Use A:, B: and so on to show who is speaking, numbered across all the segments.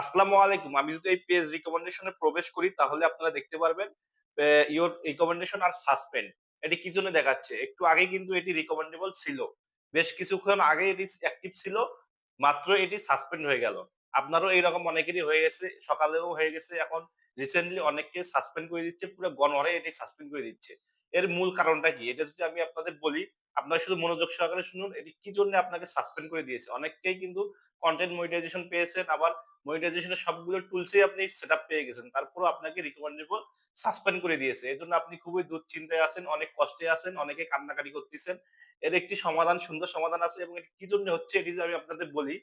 A: আসসালামু আলাইকুম। আমি যদি এই পেজ রিকমেন্ডেশন প্রবেশ করি তাহলে আপনারা দেখতে পারবেন ইওর রিকমেন্ডেশন আর সাসপেন্ড এটি কি জন্য দেখাচ্ছে? একটু আগেই কিন্তু এটি রিকমেন্ডেবল ছিল। বেশ কিছুক্ষণ আগে এটি অ্যাক্টিভ ছিল। মাত্র এটি সাসপেন্ড হয়ে গেল। আপনারও এরকম অনেকেরই হয়ে গেছে। সকালেও হয়ে গেছে। এখন রিসেন্টলি অনেককে সাসপেন্ড করে দিচ্ছে। পুরো গণহারে এটি সাসপেন্ড করে দিচ্ছে। এর মূল কারণটা কি? এটা যদি আমি আপনাদের বলি, আপনারা শুধু মনোযোগ সহকারে শুনুন। এটি কি জন্য আপনাকে সাসপেন্ড করে দিয়েছে? অনেককেই কিন্তু কন্টেন্ট মনিটাইজেশন পেয়েছেন। আবার মনিটাইজেশন এর সবগুলো টুলসই আপনি সেটআপ পেয়ে গেছেন। তারপরেও আপনাকে রিকমেন্ডেবল সাসপেন্ড করে দিয়েছে। এজন্য আপনি খুবই দুশ্চিন্তায় আছেন, অনেক কষ্টে আছেন, অনেকে কান্নাকাটি করতেছেন। এর একটি সমাধান, সুন্দর সমাধান আছে এবং এটি কি জন্য হচ্ছে এটি আমি আপনাদের বলি,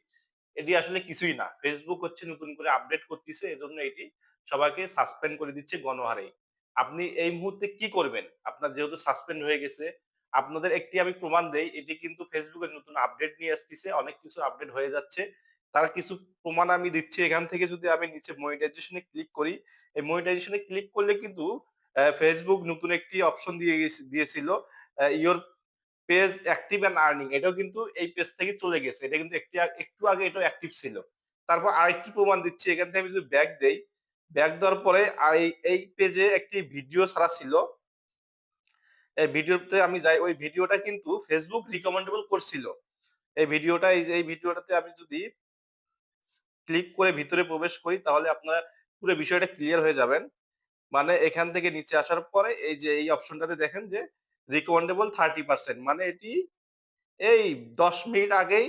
A: এটি আসলে কিছুই না। Facebook হচ্ছে নতুন করে আপডেট করতিছে। এজন্য এটি সবাইকে সাসপেন্ড করে দিচ্ছে গণহারে। আপনি এই মুহূর্তে কি করবেন? আপনার যেহেতু সাসপেন্ড হয়ে গেছে, আপনাদের একটি আমি প্রমাণ দেই। এটি কিন্তু এর নতুন আপডেট নিয়ে আসতেছে অনেক কিছু আপডেট হয়ে যাচ্ছে। তার কিছু প্রমাণ আমি দিচ্ছি। এখান থেকে যদি আমি নিচে মনিটাইজেশন ক্লিক করি, এই মনিটাইজেশন ক্লিক করলে কিন্তু Facebook নতুন একটি অপশন দিয়ে দিয়েছিল। Your page active and earning এটাও কিন্তু এই পেজ থেকে চলে গেছে। এটা কিন্তু একটি একটু আগে এটাও অ্যাক্টিভ ছিল। তারপর আরেকটি প্রমাণ দিচ্ছি। এখান থেকে আমি যদি ব্যাক দেই, ব্যাক দেওয়ার পরে এই, পেজে একটি ভিডিও ছাড়া ছিল। এই ভিডিওতে আমি যাই, ওই ভিডিওটা কিন্তু ফেসবুক রিকমেন্ডেবল করছিল। এই ভিডিওটা এই ভিডিওটাতে আমি যদি ক্লিক করে ভিতরে প্রবেশ করি, তাহলে আপনারা পুরো বিষয়টা ক্লিয়ার হয়ে যাবেন। মানে এখান থেকে নিচে আসার পরে এই যে, এই অপশনটাতে দেখেন যে রিকমেন্ডেবল 30% মানে এটি এই ১০ মিনিট আগেই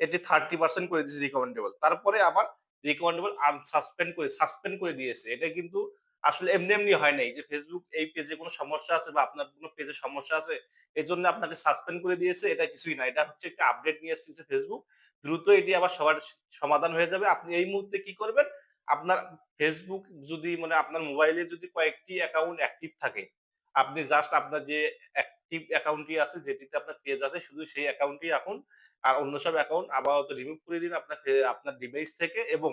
A: এটি 30% করে দিয়েছে রিকমেন্ডেবল। তারপরে আবার রিকমেন্ডেবল আনসাসপেন্ড করে সাসপেন্ড করে দিয়েছে। এটা কিন্তু আসলে এমনি, এমনি হয় নাই যে Facebook এই পেজে কোন সমস্যা আছে বা আপনার কোন পেজে সমস্যা আছে, এজন্য আপনাকে সাসপেন্ড করে দিয়েছে এটা কিছুই না। এটা হচ্ছে একটা আপডেট নিয়ে আসতেছে Facebook। দ্রুত এটি আবার সবার সমাধান হয়ে যাবে। আপনি এই মুহূর্তে কি করবেন? আপনার Facebook যদি মানে আপনার মোবাইলে যদি কয়েকটি অ্যাকাউন্ট অ্যাক্টিভ থাকে, আপনি জাস্ট আপনার যে অ্যাক্টিভ অ্যাকাউন্টটি আছে যেটিতে আপনার পেজ আছে শুধু সেই অ্যাকাউন্টটি রাখুন। আর অন্য সব অ্যাকাউন্ট আপাতত রিমুভ করে দিন আপনার আপনার ডিভাইস থেকে এবং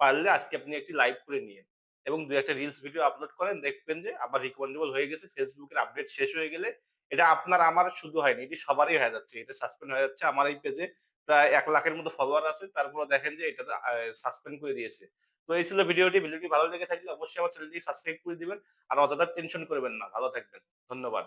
A: পারলে আজকে আপনি একটি লাইভ করে নিয়েন। এবং দু একটা রিলস ভিডিও আপলোড করেন। দেখবেন যে আবার রিকমেন্ডেবল হয়ে গেছে। ফেসবুকের আপডেট শেষ হয়ে গেলে এটা আপনার, আমার শুধু হয়নি। এটি সবারই হয়ে যাচ্ছে। এটা সাসপেন্ড হয়ে যাচ্ছে। আমার এই পেজে প্রায় এক লাখের মতো ফলোয়ার আছে। তারপরে দেখেন যে এটা সাসপেন্ড করে দিয়েছে। তো এই ছিল ভিডিওটি। ভিডিওটি ভালো লেগে থাকলে অবশ্যই আমার চ্যানেলটি সাবস্ক্রাইব করে দিবেন। আর অযথা টেনশন করবেন না। ভালো থাকবেন। ধন্যবাদ।